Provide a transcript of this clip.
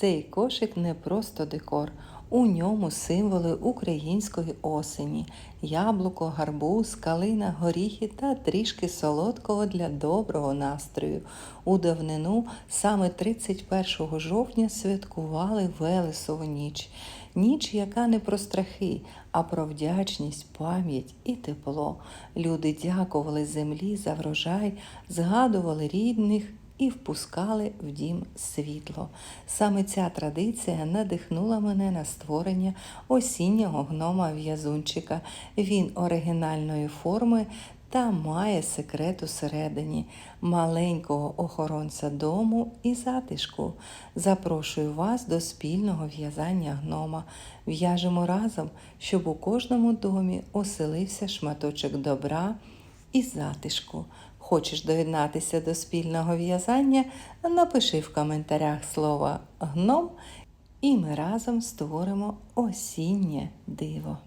Цей кошик не просто декор. У ньому символи української осені: яблуко, гарбуз, калина, горіхи та трішки солодкого для доброго настрою. У давнину саме 31 жовтня святкували Велесову ніч. Ніч, яка не про страхи, а про вдячність, пам'ять і тепло. Люди дякували землі за врожай, згадували рідних і впускали в дім світло. Саме ця традиція надихнула мене на створення осіннього гнома в'язунчика. Він оригінальної форми та має секрет усередині маленького охоронця дому і затишку. Запрошую вас до спільного в'язання гнома. В'яжемо разом, щоб у кожному домі оселився шматочок добра і затишку. Хочеш доєднатися до спільного в'язання? Напиши в коментарях слово гном, і ми разом створимо осіннє диво.